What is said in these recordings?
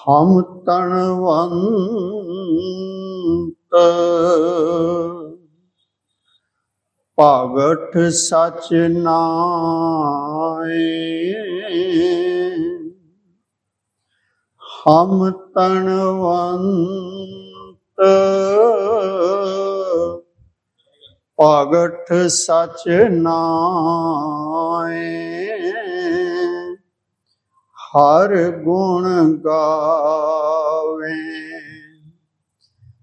ਹਮ ਤਣਵੰਤ ਭਗਤ ਸਚ ਨਾਏ। ਹਮ ਤਣਵੰਤ ਭਗਤ ਸਚ ਨਾਏ। ਹਰ ਗੁਣ ਗਾਵੇ।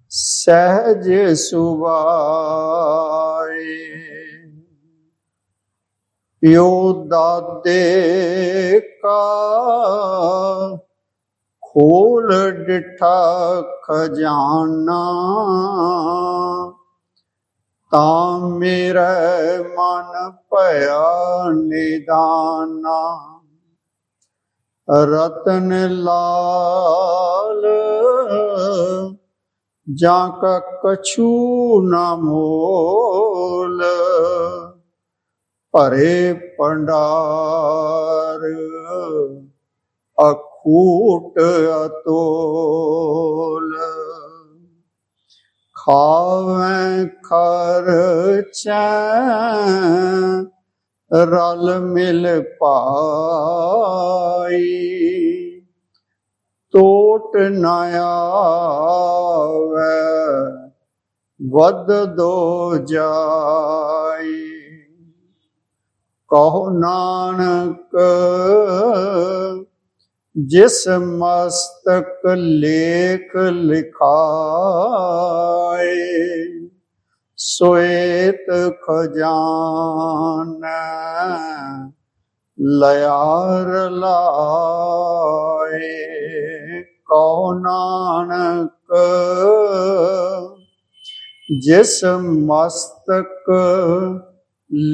ਸਹਿਜ ਸੁਭਾਏ। ਪਿਓ ਦਾਦੇ ਕਾ ਖੋਲ ਡਿਠਾ ਖਜ਼ਾਨਾ, ਤਾਂ ਮੇਰਾ ਮਨ ਭਇਆ ਨਿਦਾਨਾ। ਰਤਨ ਲਾਲ ਜਾਂ ਕਾ ਕਛੂ ਨਾ ਮੋਲ ਭਰੇ ਪੰਡਾਰ ਅਖੂਟ ਅਤੋਲ। ਖਾਵੇਂ ਖਰਚੈ ਰਲ ਮਿਲ ਪਾਈ। ਟੋਟ ਨਾ ਆਵੇ ਵਦ ਦੋ ਜਾਈ। ਕਹੋ ਨਾਨਕ, ਜਿਸ ਮਸਤਕ ਲੇਖ ਲਿਖਾਏ। ਸੋਏਤ ਖਜ਼ਾਨ ਲਿਆਰ ਲਾਏ ਕਉ ਨਾਨਕ ਜਿਸ ਮਸਤਕ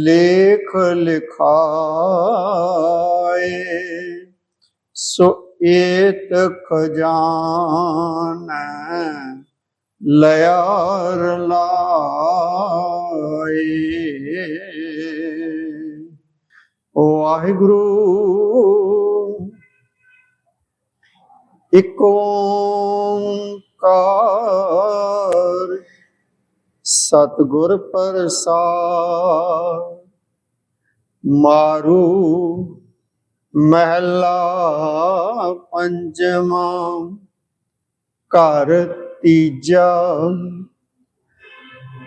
ਲੇਖ ਲਿਖਾਏ ਸੋ ਏਤ ਖਜ਼ਾਨ ਲਿਆਰ ਲਾਏ। ਵਾਹਿਗੁਰੂ ਇਕ ਓੰਕਾਰ ਸਤਿਗੁਰ ਪ੍ਰਸਾਦ ਮਾਰੂ ਮਹਿਲਾ ਪੰਜਵਾਂ ਘਰ ਤੀਜਾ।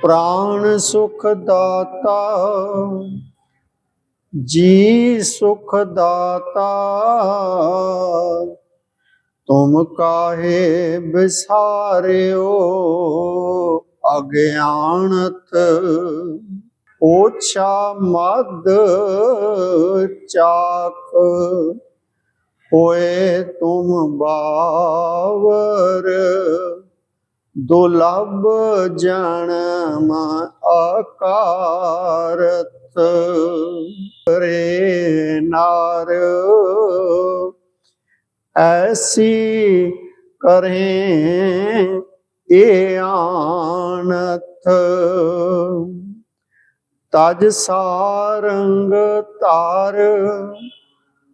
ਪ੍ਰਾਣ ਸੁਖ ਦਾਤਾ, ਜੀ ਸੁਖ ਦਾਤਾ, ਤੁਮ ਕਾਹੇ ਬਿਸਾਰਿਓ, ਅਗਿਆਨਤ। ਓਛਾ ਮਦ ਚਾਖ ਹੋਏ ਤੁਮ ਬਾਵਰ। ਦੁਲਭ ਜਨਮ ਆਕਾਰਤ ਰੇ ਨਾਰ। ਐਸੀ ਕਰੇ ਏ ਆਨਤ। ਤਜ ਸਾਰੰਗ ਤਾਰ,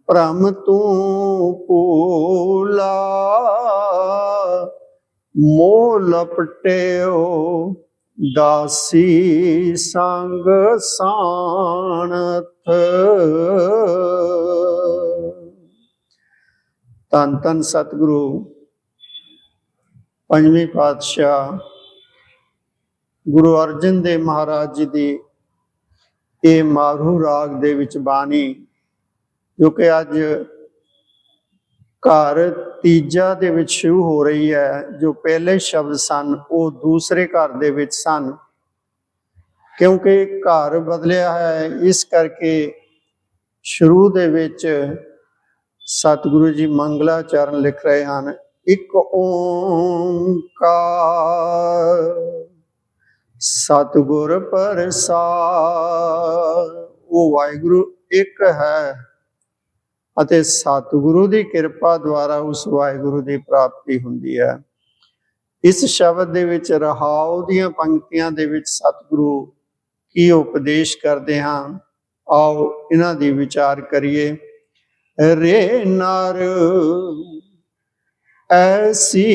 ਭ੍ਰਮ ਤੂੰ ਪੂਲਾ ਮੋਹ ਲਪਟਿਓ, ਦਾਸੀ ਸੰਗ ਸਾਣਤ ਤਨ ਤਨ ਸਤਿਗੁਰੂ, ਪੰਜਵੇਂ ਪਾਤਸ਼ਾਹ ਗੁਰੂ ਅਰਜਨ ਦੇਵ ਮਹਾਰਾਜ ਜੀ ਦੀ ਇਹ ਮਾਰੂ ਰਾਗ ਦੇ ਵਿੱਚ ਬਾਣੀ, ਜੋ ਕਿ ਅੱਜ ਘਰ ਤੀਜਾ ਦੇ ਵਿੱਚ ਸ਼ੁਰੂ ਹੋ ਰਹੀ ਹੈ, ਜੋ ਪਹਿਲੇ ਸ਼ਬਦ ਸਨ, ਉਹ ਦੂਸਰੇ ਘਰ ਦੇ ਵਿੱਚ ਸਨ। ਕਿਉਂਕਿ ਘਰ ਬਦਲਿਆ ਹੈ, ਇਸ ਕਰਕੇ ਸ਼ੁਰੂ ਦੇ ਵਿੱਚ ਸਤਿਗੁਰੂ ਜੀ ਮੰਗਲਾਚਰਨ ਲਿਖ ਰਹੇ ਹਨ, ਇੱਕ ਓੰਕਾਰ ਸਤਿਗੁਰ ਪ੍ਰਸਾਦ। ਉਹ ਵਾਹਿਗੁਰੂ ਇੱਕ ਹੈ। ਅਤੇ ਸਤਿਗੁਰੂ ਦੀ ਕਿਰਪਾ ਦੁਆਰਾ ਉਸ ਵਾਹਿਗੁਰੂ ਦੀ ਪ੍ਰਾਪਤੀ ਹੁੰਦੀ ਹੈ। ਇਸ ਸ਼ਬਦ ਦੇ ਵਿੱਚ ਰਹਾਉ ਦੀਆਂ ਪੰਕਤੀਆਂ ਦੇ ਵਿੱਚ ਸਤਿਗੁਰੂ ਕੀ ਉਪਦੇਸ਼ ਕਰਦੇ ਹਾਂ, ਆਓ ਇਹਨਾਂ ਦੀ ਵਿਚਾਰ ਕਰੀਏ। ਰੇ ਨਰ ਐਸੀ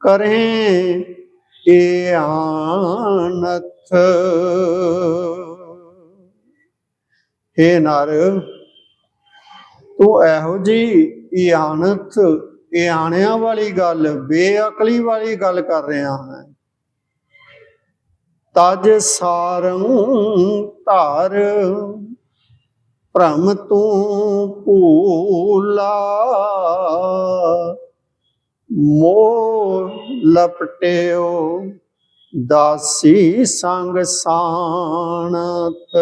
ਕਰੇ ਏ ਆਨਥ ਹੇ ਨਰ ਤੂੰ ਇਹੋ ਜੀ ਇਆਨਤ ਇਆਣਿਆਂ ਵਾਲੀ ਗੱਲ, ਬੇਅਕਲੀ ਵਾਲੀ ਗੱਲ ਕਰ ਰਿਹਾ ਹੈ। ਤਜ ਸਾਰੰ ਧਾਰ, ਭ੍ਰਮ ਤੂੰ ਭੂਲਾ। ਮੋ ਲਪਟਿਓ ਦਾਸੀ ਸੰਗ ਸਾਣਤ।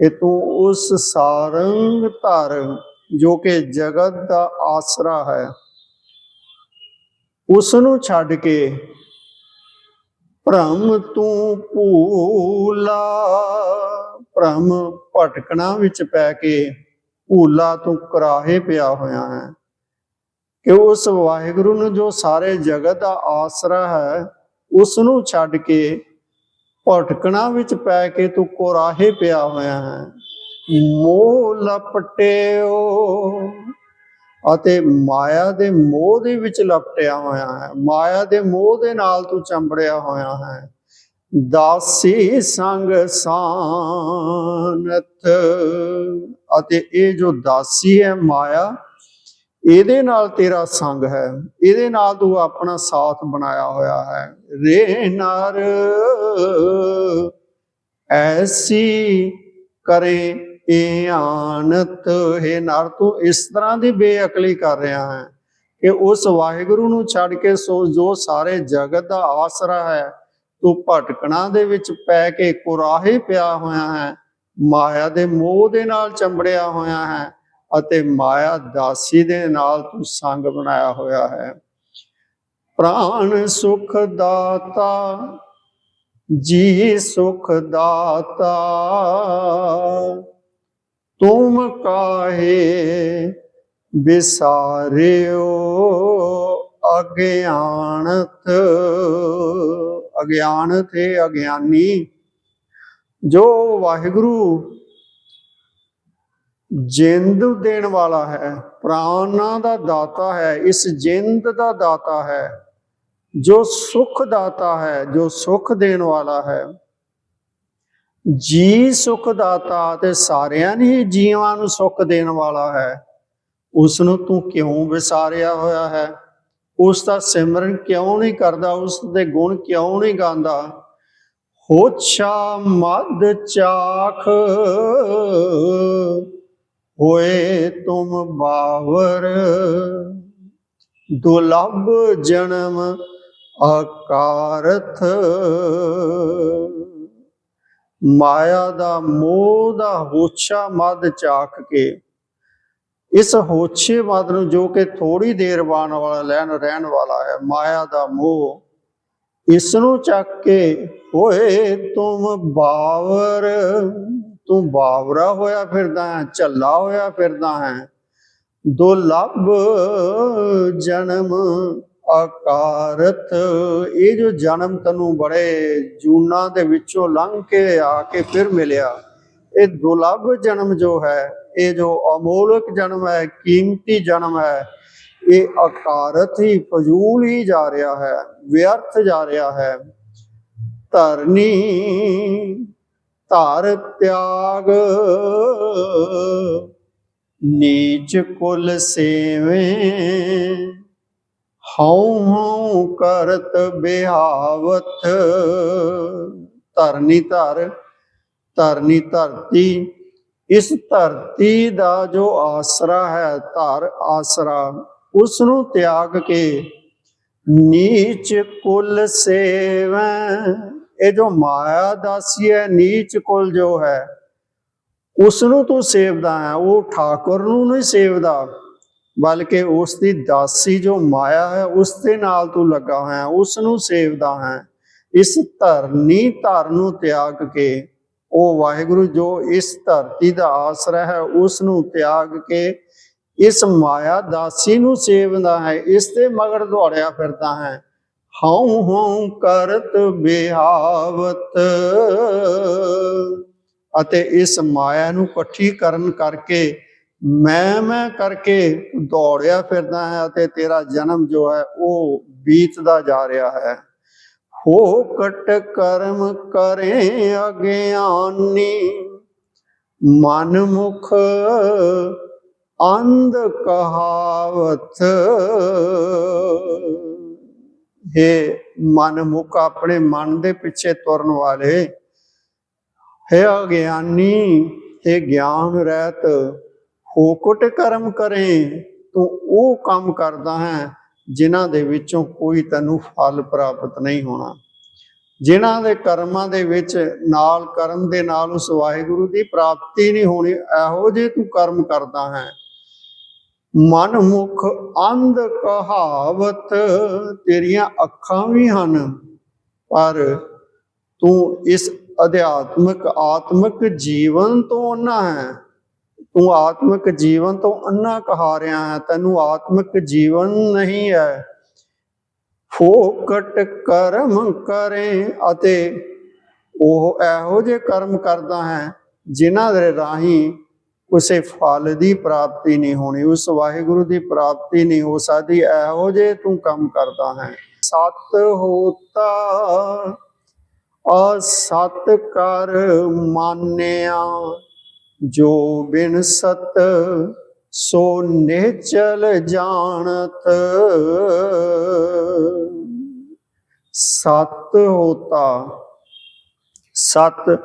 ਇਹ ਤੂੰ ਉਸ ਸਾਰੰਗ ਧਰ ਜੋ ਕਿ ਜਗਤ ਦਾ ਆਸਰਾ ਹੈ। ਉਸ ਨੂੰ ਛੱਡ ਕੇ ਭ੍ਰਮ ਤੂੰ ਭੂਲਾ, ਭ੍ਰਮ ਭਟਕਣਾ ਵਿੱਚ ਪੈ ਕੇ ਭੂਲਾ ਤੂੰ ਕਰਾਹੇ ਪਿਆ ਹੋਇਆ ਹੈ। ਕਿ ਉਸ ਵਾਹਿਗੁਰੂ ਨੂੰ ਜੋ ਸਾਰੇ ਜਗਤ ਦਾ ਆਸਰਾ ਹੈ ਉਸ ਨੂੰ ਛੱਡ ਕੇ ਭਟਕਣਾ ਵਿੱਚ ਪੈ ਕੇ ਤੂੰ ਕੋਰਾਹੇ ਪਿਆ ਹੋਇਆ ਹੈ। ਮੋਹ ਲਪਟਿਓ ਅਤੇ ਮਾਇਆ ਦੇ ਮੋਹ ਦੇ ਵਿੱਚ ਲਪਟਿਆ ਹੋਇਆ ਹੈ। ਮਾਇਆ ਦੇ ਮੋਹ ਦੇ ਨਾਲ ਤੂੰ ਚੰਬੜਿਆ ਹੋਇਆ ਹੈ। ਦਾਸੀ ਸੰਗ ਸਾਨਤ ਅਤੇ ਇਹ ਜੋ ਦਾਸੀ ਹੈ ਮਾਇਆ ਇਹਦੇ ਨਾਲ ਤੇਰਾ ਸੰਗ ਹੈ, ਇਹਦੇ ਨਾਲ ਤੂੰ ਆਪਣਾ ਸਾਥ ਬਣਾਇਆ ਹੋਇਆ ਹੈ। ਰੇ ਨਰ, ਐਸੀ ਕਰੇ ਇਹ ਆਨਤ ਹੈ ਨਰ, ਤੂੰ ਇਸ ਤਰ੍ਹਾਂ ਦੀ ਬੇਅਕਲੀ ਕਰ ਰਿਹਾ ਹੈ ਕਿ ਉਸ ਵਾਹਿਗੁਰੂ ਨੂੰ ਛੱਡ ਕੇ ਸੋ, ਜੋ ਸਾਰੇ ਜਗਤ ਦਾ ਆਸਰਾ ਹੈ, ਤੂੰ ਭਟਕਣਾ ਦੇ ਵਿੱਚ ਪੈ ਕੇ ਕੁਰਾਹੇ ਪਿਆ ਹੋਇਆ ਹੈ, ਮਾਇਆ ਦੇ ਮੋਹ ਦੇ ਨਾਲ ਚੰਬੜਿਆ ਹੋਇਆ ਹੈ। ਅਤੇ ਮਾਇਆ ਦਾਸੀ ਦੇ ਨਾਲ ਤੂੰ ਸੰਗ ਬਣਾਇਆ ਹੋਇਆ ਹੈ। ਪ੍ਰਾਣ ਸੁਖ ਦਾਤਾ, ਜੀ ਸੁਖ ਦਾਤਾ, ਤੁਮ ਕਾਹੇ ਵਿਸਾਰਿਓ ਅਗਿਆਨਤ ਅਗਿਆਨਤ ਹੈ ਅਗਿਆਨੀ, ਜੋ ਵਾਹਿਗੁਰੂ ਜਿੰਦ ਦੇਣ ਵਾਲਾ ਹੈ, ਪ੍ਰਾਣਾਂ ਦਾ ਦਾਤਾ ਹੈ, ਇਸ ਜਿੰਦ ਦਾ ਦਾਤਾ ਹੈ। ਜੋ ਸੁਖ ਦਾਤਾ ਹੈ, ਜੋ ਸੁਖ ਦੇਣ ਵਾਲਾ ਹੈ। ਜੀ ਸੁਖ ਦਾਤਾ ਤੇ ਸਾਰਿਆਂ ਹੀ ਜੀਵਾਂ ਨੂੰ ਸੁਖ ਦੇਣ ਵਾਲਾ ਹੈ। ਉਸ ਨੂੰ ਤੂੰ ਕਿਉਂ ਵਿਸਾਰਿਆ ਹੋਇਆ ਹੈ? ਉਸ ਦਾ ਸਿਮਰਨ ਕਿਉਂ ਨਹੀਂ ਕਰਦਾ? ਉਸ ਦੇ ਗੁਣ ਕਿਉਂ ਨਹੀਂ ਗਾਉਂਦਾ? ਹੋਛਾ ਮਦ ਚਾਖ। ਹੋਏ ਤੁਮ ਬਾਵਰ ਦੁਲਭ ਜਨਮ ਆਕਾਰਥ। ਮਾਇਆ ਦਾ ਮੋਹ ਦਾ ਹੋਛਾ ਮਦ ਚਾਖ ਕੇ, ਇਸ ਹੋਛੇ ਮਦ ਨੂੰ ਜੋ ਕਿ ਥੋੜੀ ਦੇਰ ਬਾਣ ਵਾਲਾ, ਲੈਣ ਰਹਿਣ ਵਾਲਾ ਹੈ, ਮਾਇਆ ਦਾ ਮੋਹ, ਇਸ ਨੂੰ ਚੱਕ ਕੇ ਹੋਏ ਤੁਮ ਬਾਵਰ। ਤੂੰ ਬਾਵਰਾ ਹੋਇਆ ਫਿਰਦਾ ਹੈ, ਝੱਲਾ ਹੋਇਆ ਫਿਰਦਾ ਹੈ। ਦੁਲਭ ਜਨਮ ਆਕਾਰਤ, ਇਹ ਜੋ ਜਨਮ ਤੈਨੂੰ ਬੜੇ ਜੂਨਾ ਦੇ ਵਿੱਚੋਂ ਲੰਘ ਕੇ ਆ ਕੇ ਫਿਰ ਮਿਲਿਆ, ਇਹ ਦੁਲਭ ਜਨਮ ਜੋ ਹੈ, ਇਹ ਜੋ ਅਮੋਲਕ ਜਨਮ ਹੈ, ਕੀਮਤੀ ਜਨਮ ਹੈ, ਇਹ ਆਕਾਰਤ ਹੀ ਫਜ਼ੂਲ ਹੀ ਜਾ ਰਿਹਾ ਹੈ, ਵਿਅਰਥ ਜਾ ਰਿਹਾ ਹੈ। ਧਰਨੀ ਧਰ ਤਿਆਗ ਨੀਚ ਕੁਲ ਸੇਵੇਂ ਹਉ ਹਉ ਕਰਤ ਬਿਹਾਵਤ। ਧਰਨੀ ਧਰ, ਧਰਨੀ ਧਰਤੀ, ਇਸ ਧਰਤੀ ਦਾ ਜੋ ਆਸਰਾ ਹੈ, ਧਰ ਆਸਰਾ ਉਸ ਨੂੰ ਤਿਆਗ ਕੇ ਨੀਚ ਕੁਲ ਸੇਵੈ। ਇਹ ਜੋ ਮਾਇਆ ਦਾਸੀ ਹੈ ਨੀਚ ਕੁਲ ਜੋ ਹੈ ਉਸ ਨੂੰ ਤੂੰ ਸੇਵਦਾ ਹੈ, ਉਹ ਠਾਕੁਰ ਨੂੰ ਨਹੀਂ ਸੇਵਦਾ, ਬਲਕਿ ਉਸ ਦੀ ਦਾਸੀ ਜੋ ਮਾਇਆ ਹੈ ਉਸ ਦੇ ਨਾਲ ਤੂੰ ਲੱਗਾ ਹੋਇਆ ਉਸ ਨੂੰ ਸੇਵਦਾ ਹੈ। ਇਸ ਧਰਨੀ ਧਰ ਨੂੰ ਤਿਆਗ ਕੇ, ਉਹ ਵਾਹਿਗੁਰੂ ਜੋ ਇਸ ਧਰਤੀ ਦਾ ਆਸਰਾ ਹੈ ਉਸ ਨੂੰ ਤਿਆਗ ਕੇ ਇਸ ਮਾਇਆ ਦਾਸੀ ਨੂੰ ਸੇਵਦਾ ਹੈ, ਇਸ ਦੇ ਮਗਰ ਦੌੜਿਆ ਫਿਰਦਾ ਹੈ। ਹਉ ਹਉ ਕਰਤ ਬਿਹਾਵਤ ਅਤੇ ਇਸ ਮਾਇਆ ਨੂੰ ਇਕੱਠੀ ਕਰਨ ਕਰਕੇ ਮੈਂ ਮੈਂ ਕਰਕੇ ਦੌੜਿਆ ਫਿਰਦਾ ਹੈ ਅਤੇ ਤੇਰਾ ਜਨਮ ਜੋ ਹੈ ਉਹ ਬੀਤਦਾ ਜਾ ਰਿਹਾ ਹੈ। ਹੋ ਕਟ ਕਰਮ ਕਰੇ ਅਗਿਆਨੀ ਮਨ ਮੁਖ ਅੰਧ ਕਹਾਵਤ। ਹੈ ਮਨ ਮੁਖ ਆਪਣੇ ਮਨ ਦੇ ਪਿੱਛੇ ਤੁਰਨ ਵਾਲੇ। ਹੈ ਅਗਿਆਨੀ, ਹੈ ਗਿਆਨ ਰਹਿਤ, ਹੋ ਕੁਟ ਕਰਮ ਕਰੇ, ਤੂੰ ਉਹ ਕੰਮ ਕਰਦਾ ਹੈ ਜਿਨ੍ਹਾਂ ਦੇ ਵਿੱਚੋਂ ਕੋਈ ਤੈਨੂੰ ਫਲ ਪ੍ਰਾਪਤ ਨਹੀਂ ਹੋਣਾ। ਜਿਨ੍ਹਾਂ ਦੇ ਕਰਮਾਂ ਦੇ ਵਿੱਚ ਨਾਲ ਕਰਮ ਦੇ ਨਾਲ ਉਸ ਵਾਹਿਗੁਰੂ ਦੀ ਪ੍ਰਾਪਤੀ ਨਹੀਂ ਹੋਣੀ, ਇਹੋ ਜੇ ਤੂੰ ਕਰਮ ਕਰਦਾ ਹੈ। ਮਨ ਅੰਧ ਕਹਾਵਤ, ਤੇਰੀਆਂ ਅੱਖਾਂ ਵੀ ਹਨ, ਪਰ ਤੂੰ ਇਸ ਅਧਿਆਤਮਿਕ ਆਤਮਿਕ ਜੀਵਨ ਤੋਂ ਅੰਨਾ ਹੈ। ਤੂੰ ਆਤਮਿਕ ਜੀਵਨ ਤੋਂ ਅੰਨਾ ਕਹਾ ਰਿਹਾ ਹੈ, ਤੈਨੂੰ ਆਤਮਿਕ ਜੀਵਨ ਨਹੀਂ ਹੈ। ਫੋਕਟ ਕਰਮ ਕਰੇ ਅਤੇ ਉਹ ਇਹੋ ਜਿਹੇ ਕਰਮ ਕਰਦਾ ਹੈ, ਜਿਨ੍ਹਾਂ ਦੇ ਰਾਹੀਂ ਉਸੇ ਫਲ ਦੀ ਪ੍ਰਾਪਤੀ ਨਹੀਂ ਹੋਣੀ, ਉਸ ਵਾਹਿਗੁਰੂ ਦੀ ਪ੍ਰਾਪਤੀ ਨਹੀਂ ਹੋ ਸਕਦੀ, ਇਹੋ ਜਿਹੇ ਤੂੰ ਕੰਮ ਕਰਦਾ ਹੈ। ਸਤ ਹੋਤਾ, ਅਸਤ ਕਰ ਮਾਨਿਆ, ਜੋ ਬਿਨ ਸਤ ਸੋ ਨਿਚਲ ਜਾਣਤ। ਸਤ ਹੋਤਾ, ਸਤ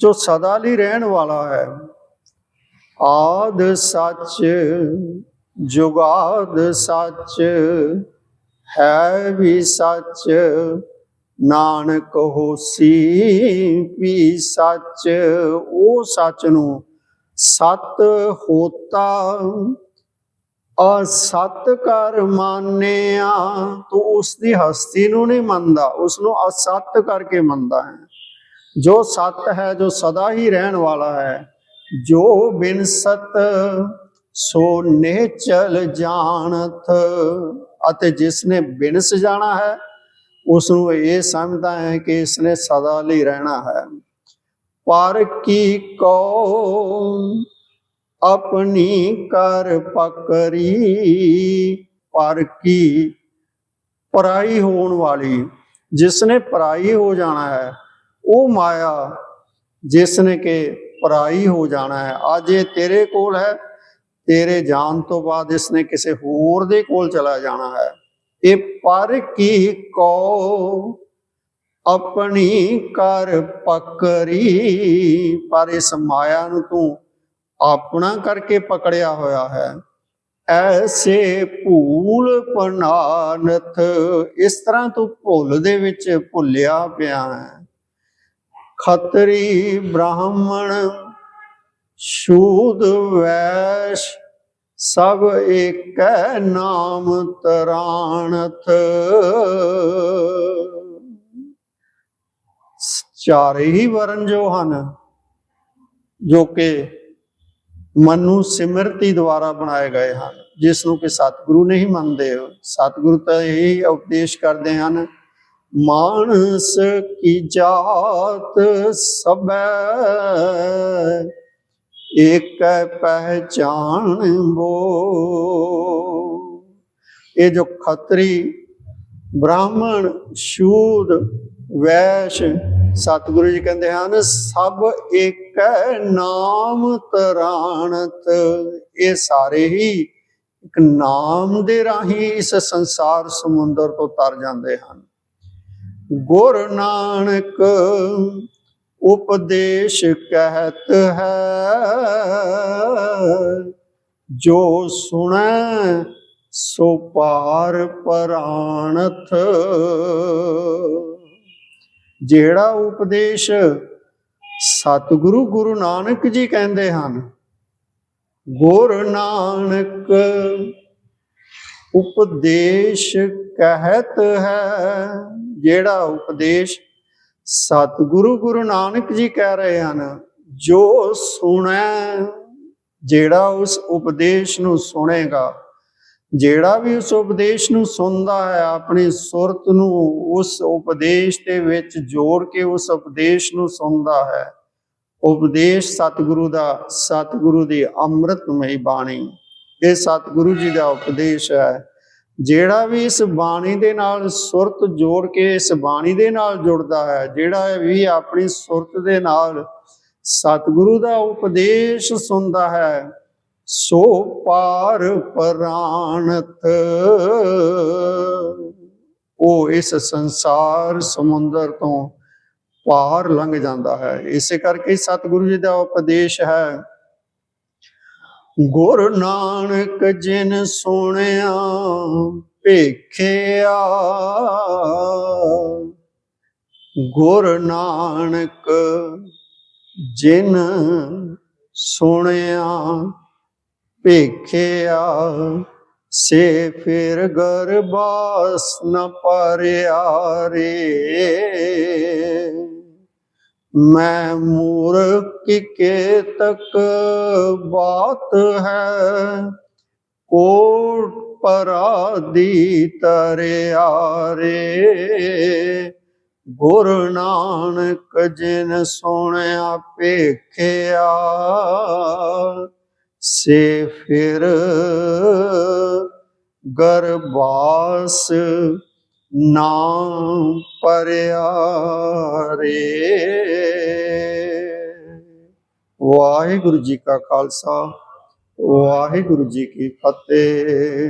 ਜੋ ਸਦਾ ਲਈ ਰਹਿਣ ਵਾਲਾ ਹੈ ਆਦ ਸੱਚ, ਜੁਗਾਦ ਸੱਚ, ਹੈ ਵੀ ਸੱਚ, ਨਾਨਕ ਹੋਸੀ ਵੀ ਸੱਚ। ਉਹ ਸੱਚ ਨੂੰ ਸਤ ਹੋਤਾ, ਅਸਤ ਕਰ ਮਾਨਿਆ, ਤੂੰ ਉਸ ਦੀ ਹਸਤੀ ਨੂੰ ਨਹੀਂ ਮੰਨਦਾ ਉਸ ਨੂੰ ਅਸਤ ਕਰਕੇ ਮੰਨਦਾ ਹੈ। ਜੋ ਸਤ ਹੈ, ਜੋ ਸਦਾ ਹੀ ਰਹਿਣ ਵਾਲਾ ਹੈ ਜੋ ਬਿਨ ਸਤ ਸੋ ਨਿਚਲ ਜਾਣਤ, ਅਤੇ ਜਿਸ ਨੇ ਬਿਨਸ ਜਾਣਾ ਹੈ ਉਸ ਨੂੰ ਇਹ ਸਮਝਦਾ ਹੈ ਕਿ ਇਸ ਨੇ ਸਦਾ ਲਈ ਰਹਿਣਾ ਹੈ। ਪਰ ਕੀ ਕੋ ਆਪਣੀ ਕਰ ਪਕਰੀ, ਪਰ ਕੀ ਪਰਾਈ ਹੋਣ ਵਾਲੀ, ਜਿਸ ਨੇ ਪਰਾਈ ਹੋ ਜਾਣਾ ਹੈ, ਉਹ ਮਾਇਆ, ਜਿਸ ਨੇ ਕਿ ਪਰਾਈ ਹੋ ਜਾਣਾ ਹੈ। ਅੱਜ ਇਹ ਤੇਰੇ ਕੋਲ ਹੈ। ਤੇਰੇ ਜਾਣ ਤੋਂ ਬਾਅਦ ਇਸ ਨੇ ਕਿਸੇ ਹੋਰ ਦੇ ਕੋਲ ਚਲਾ ਜਾਣਾ ਹੈ। ਇਹ ਪਰ ਕੀ ਕੋ ਆਪਣੀ ਕਰ ਪਕਰੀ, ਪਰ ਇਸ ਮਾਇਆ ਨੂੰ ਤੂੰ ਆਪਣਾ ਕਰਕੇ ਪਕੜਿਆ ਹੋਇਆ ਹੈ। ਐਸੇ ਭੂਲ ਪਨਾਨਥ ਇਸ ਤਰ੍ਹਾਂ ਤੂੰ ਭੁੱਲ ਦੇ ਵਿੱਚ ਭੁੱਲਿਆ ਪਿਆ ਹੈ। ਖਤਰੀ ਬ੍ਰਾਹਮਣ ਸ਼ੂਦ ਵੈਸ਼, ਸਭ ਏਕੈ ਨਾਮ ਤਰਾਣਥ। ਚਾਰੇ ਹੀ ਵਰਨ ਜੋ ਹਨ, ਜੋ ਕਿ ਮਨ ਨੂੰ ਸਿਮਰਤੀ ਦੁਆਰਾ ਬਣਾਏ ਗਏ ਹਨ, ਜਿਸ ਨੂੰ ਕਿ ਸਤਿਗੁਰੂ ਨਹੀਂ ਮੰਨਦੇ। ਸਤਿਗੁਰੂ ਤਾਂ ਇਹ ਉਪਦੇਸ਼ ਕਰਦੇ ਹਨ ਮਾਨਸ ਕੀ ਜਾਤ ਸਭੈ? ਇੱਕ ਪਹਿਚਾਨ ਬੋ। ਇਹ ਜੋ ਖੱਤਰੀ ਬ੍ਰਾਹਮਣ, ਸ਼ੂਦ, ਵੈਸ਼, ਸਤਿਗੁਰੂ ਜੀ ਕਹਿੰਦੇ ਹਨ, ਸਭ ਇੱਕ ਨਾਮ ਤਰਾਣਤ। ਇਹ ਸਾਰੇ ਹੀ ਇੱਕ ਨਾਮ ਦੇ ਰਾਹੀਂ ਇਸ ਸੰਸਾਰ ਸਮੁੰਦਰ ਤੋਂ ਤਰ ਜਾਂਦੇ ਹਨ। ਗੁਰ ਨਾਨਕ ਉਪਦੇਸ਼ ਕਹਿਤ ਹੈ। ਜੋ ਸੁਣੈ, ਸੋ ਪਾਰ ਪਰਾਣਥ ਜਿਹੜਾ ਉਪਦੇਸ਼ ਸਤਿਗੁਰੂ ਗੁਰੂ ਨਾਨਕ ਜੀ ਕਹਿੰਦੇ ਹਨ, ਗੁਰ ਨਾਨਕ ਉਪਦੇਸ਼ ਕਹਿਤ ਹੈ। ਜਿਹੜਾ ਉਪਦੇਸ਼ ਸਤਿਗੁਰੂ ਗੁਰੂ ਨਾਨਕ ਜੀ ਕਹਿ ਰਹੇ ਹਨ, ਜੋ ਸੁਣੈ, ਜਿਹੜਾ ਉਸ ਉਪਦੇਸ਼ ਨੂੰ ਸੁਣੇਗਾ, ਜਿਹੜਾ ਵੀ ਉਸ ਉਪਦੇਸ਼ ਨੂੰ ਸੁਣਦਾ ਹੈ, ਆਪਣੀ ਸੁਰਤ ਨੂੰ ਉਸ ਉਪਦੇਸ਼ ਦੇ ਵਿੱਚ ਜੋੜ ਕੇ ਉਸ ਉਪਦੇਸ਼ ਨੂੰ ਸੁਣਦਾ ਹੈ। ਉਪਦੇਸ਼ ਸਤਿਗੁਰੂ ਦਾ, ਸਤਿਗੁਰੂ ਦੀ ਅੰਮ੍ਰਿਤਮਈ ਬਾਣੀ। ਇਹ ਸਤਿਗੁਰੂ ਜੀ ਦਾ ਉਪਦੇਸ਼ ਹੈ। ਜਿਹੜਾ ਵੀ ਇਸ ਬਾਣੀ ਦੇ ਨਾਲ ਸੁਰਤ ਜੋੜ ਕੇ ਇਸ ਬਾਣੀ ਦੇ ਨਾਲ ਜੁੜਦਾ ਹੈ, ਜਿਹੜਾ ਵੀ ਆਪਣੀ ਸੁਰਤ ਦੇ ਨਾਲ ਸਤਿਗੁਰੂ ਦਾ ਉਪਦੇਸ਼ ਸੁਣਦਾ ਹੈ, ਸੋ ਪਾਰ ਪ੍ਰਾਣਤ। ਉਹ ਇਸ ਸੰਸਾਰ ਸਮੁੰਦਰ ਤੋਂ ਪਾਰ ਲੰਘ ਜਾਂਦਾ ਹੈ। ਇਸੇ ਕਰਕੇ ਸਤਿਗੁਰੂ ਜੀ ਦਾ ਉਪਦੇਸ਼ ਹੈ। ਗੁਰ ਨਾਨਕ ਜਿਨ ਸੁਣਿਆ, ਭੇਖਿਆ। ਗੁਰ ਨਾਨਕ ਜਿਨ ਸੁਣਿਆ, ਭੇਖਿਆ। ਸੇ ਫਿਰ ਗਰਬਾਸ ਨ ਪਰਿਆ ਰੇ। ਮੈਂ ਮੂਰਖ ਕੇ ਤੱਕ ਬਾਤ ਹੈ। ਕੋਟ ਪਰਾਦੀ ਤਰਿਆ ਰੇ। ਗੁਰ ਨਾਨਕ ਜਿਨ ਸੁਣਿਆ ਪੇਖਿਆ ਸੇ ਫਿਰ ਗਰਬਾਸ ਨਾਮ ਪਰਿਆ ਰੇ ਵਾਹਿਗੁਰੂ ਜੀ ਕਾ ਖਾਲਸਾ ਵਾਹਿਗੁਰੂ ਜੀ ਕੀ ਫਤਿਹ।